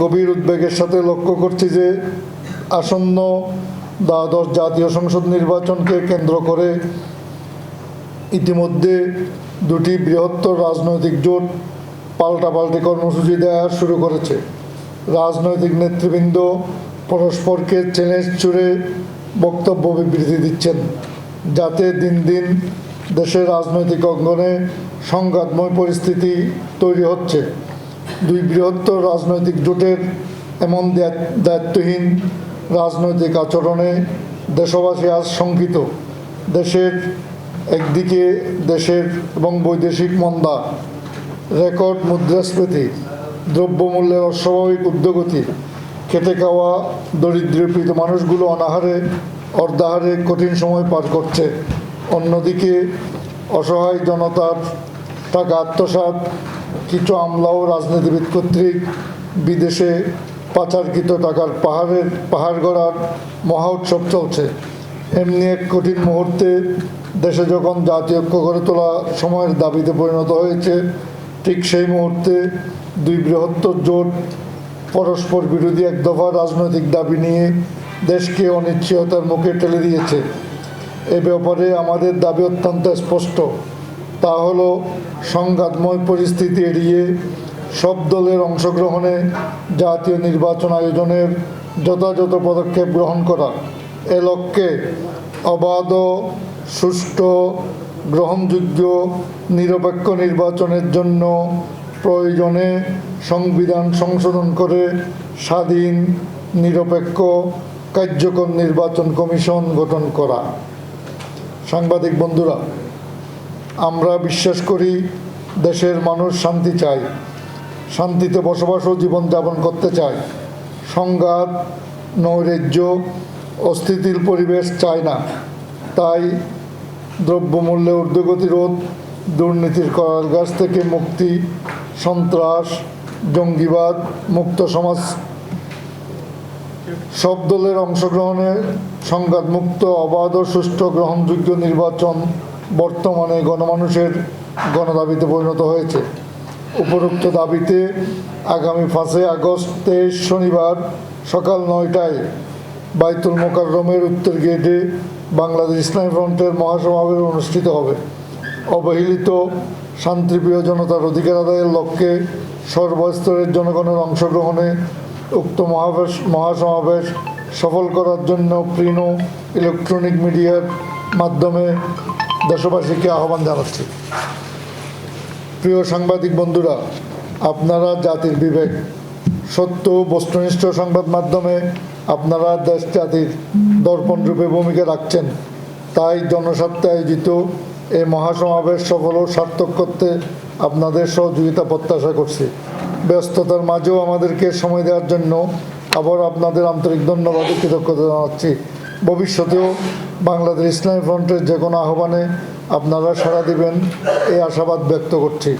গভীর উদ্বেগের সাথে লক্ষ্য করছি যে আসন্ন দ্বাদশ জাতীয় সংসদ নির্বাচনকে কেন্দ্র করে ইতিমধ্যে দুটি বৃহত্তর রাজনৈতিক জোট পাল্টাপাল্টি কর্মসূচি দেওয়া শুরু করেছে। রাজনৈতিক নেতৃবৃন্দ পরস্পরকে চ্যালেঞ্জ ছুড়ে বক্তব্য বিবৃতি দিচ্ছেন, যাতে দিন দিন দেশের রাজনৈতিক অঙ্গনে সংঘাতময় পরিস্থিতি তৈরি হচ্ছে। দুই বৃহত্তর রাজনৈতিক জোটের এমন দায়িত্ব- দায়িত্বহীন রাজনৈতিক আচরণে দেশবাসী আজ শঙ্কিত। দেশের একদিকে দেশের এবং বৈদেশিক মন্দা, রেকর্ড মুদ্রাস্ফীতি দ্রব্যমূল্যের অস্বাভাবিক উদ্যোগতি, খেটে খাওয়া দরিদ্রপীড়িত মানুষগুলো অনাহারে, অর্ধাহারে কঠিন সময় পার করছে। অন্যদিকে অসহায় জনতার টাকা আত্মসাৎ কিছু আমলা ও রাজনীতিবিদ কর্তৃক বিদেশে পাচারকৃত টাকার পাহাড়ের, পাহাড় গড়ার মহা উৎসব চলছে। এমনি এক কঠিন মুহূর্তে দেশে যখন জাতীয় ঐক্য গড়ে তোলা সময়ের দাবিতে পরিণত হয়েছে, ঠিক সেই মুহূর্তে দুই বৃহত্তর জোট পরস্পর বিরোধী এক দফা রাজনৈতিক দাবি নিয়ে দেশকে অনিশ্চয়তার মুখে ঠেলে দিয়েছে। এ ব্যাপারে আমাদের দাবি অত্যন্ত স্পষ্ট। তা হলো সংঘাতময় পরিস্থিতি এড়িয়ে সব দলের অংশগ্রহণে জাতীয় নির্বাচন আয়োজনের যথাযথ পদক্ষেপ গ্রহণ করা। এ লক্ষ্যে অবাধ, সুষ্ঠু, গ্রহণযোগ্য, নিরপেক্ষ নির্বাচনের জন্য প্রয়োজনে সংবিধান সংশোধন করে স্বাধীন, নিরপেক্ষ, কার্যকর নির্বাচন কমিশন গঠন করা। সাংবাদিক বন্ধুরা আমরা বিশ্বাস করি দেশের মানুষ শান্তি চায়, শান্তিতে বসবাস ও জীবনযাপন করতে চায়। সংঘাত, নৈরাজ্য অস্থিতির পরিবেশ চায় না। তাই দ্রব্যমূল্যে ঊর্ধ্বগতি রোধ দুর্নীতির গাছ থেকে মুক্তি, সন্ত্রাস, জঙ্গিবাদ, মুক্ত সমাজ। সব দলের অংশগ্রহণে সংঘাতমুক্ত, অবাধ ও সুষ্ঠু গ্রহণযোগ্য নির্বাচন বর্তমানে গণমানুষের গণদাবিতে পরিণত হয়েছে। উপরোক্ত দাবিতে আগামী পাঁচই আগস্ট, তেইশ শনিবার সকাল নয়টায় বাইতুল মোকাররমের উত্তর গেটে বাংলাদেশ ইসলামী ফ্রন্টের মহাসমাবেশ অনুষ্ঠিত হবে। অবহেলিত শান্তিপ্রিয় জনতার অধিকার আদায়ের লক্ষ্যে সর্বস্তরের জনগণের অংশগ্রহণে উক্ত মহাবেশ, মহাসমাবেশ সফল করার জন্য প্রিনো ইলেকট্রনিক মিডিয়ার মাধ্যমে দেশবাসীকে আহ্বান জানাচ্ছি। প্রিয় সাংবাদিক বন্ধুরা, আপনারা জাতির বিবেক, সত্য বস্তুনিষ্ঠ সংবাদ মাধ্যমে আপনারা দেশ জাতির দর্পণ রূপে ভূমিকা রাখছেন। তাই জনস্বার্থে আয়োজিত এই মহাসমাবেশ সফল ও সার্থক করতে আপনাদের সহযোগিতা প্রত্যাশা করছি। ব্যস্ততার মাঝেও আমাদেরকে সময় দেওয়ার জন্য আবার আপনাদের আন্তরিক ধন্যবাদ কৃতজ্ঞতা জানাচ্ছি। ভবিষ্যতেও বাংলাদেশ ইসলামী ফ্রন্টের যে কোনো আহ্বানে আপনারা সাড়া দিবেন এই আশাবাদ ব্যক্ত করছি।